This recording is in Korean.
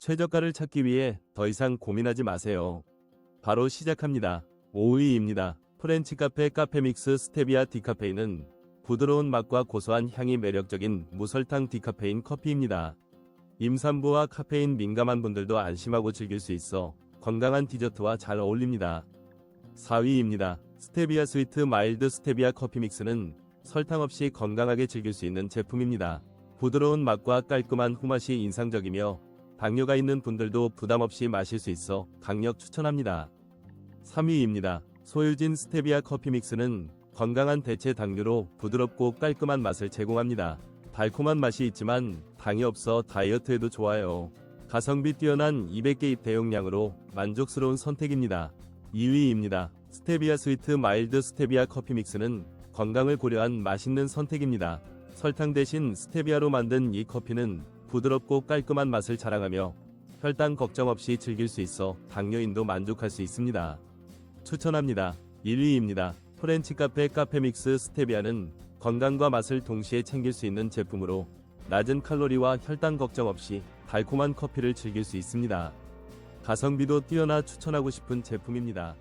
최저가를 찾기 위해 더 이상 고민하지 마세요. 바로 시작합니다. 5위입니다. 프렌치 카페 카페믹스 스테비아 디카페인은 부드러운 맛과 고소한 향이 매력적인 무설탕 디카페인 커피입니다. 임산부와 카페인 민감한 분들도 안심하고 즐길 수 있어 건강한 디저트와 잘 어울립니다. 4위입니다. 스테비아 스위트 마일드 스테비아 커피 믹스는 설탕 없이 건강하게 즐길 수 있는 제품입니다. 부드러운 맛과 깔끔한 후맛이 인상적이며 당뇨가 있는 분들도 부담 없이 마실 수 있어 강력 추천합니다. 3위입니다. 소유진 스테비아 커피 믹스는 건강한 대체 당류로 부드럽고 깔끔한 맛을 제공합니다. 달콤한 맛이 있지만 당이 없어 다이어트에도 좋아요. 가성비 뛰어난 200개 대용량으로 만족스러운 선택입니다. 2위입니다. 스테비아 스위트 마일드 스테비아 커피 믹스는 건강을 고려한 맛있는 선택입니다. 설탕 대신 스테비아로 만든 이 커피는 부드럽고 깔끔한 맛을 자랑하며 혈당 걱정 없이 즐길 수 있어 당뇨인도 만족할 수 있습니다. 추천합니다. 1위입니다. 프렌치 카페 카페믹스 스테비아는 건강과 맛을 동시에 챙길 수 있는 제품으로 낮은 칼로리와 혈당 걱정 없이 달콤한 커피를 즐길 수 있습니다. 가성비도 뛰어나 추천하고 싶은 제품입니다.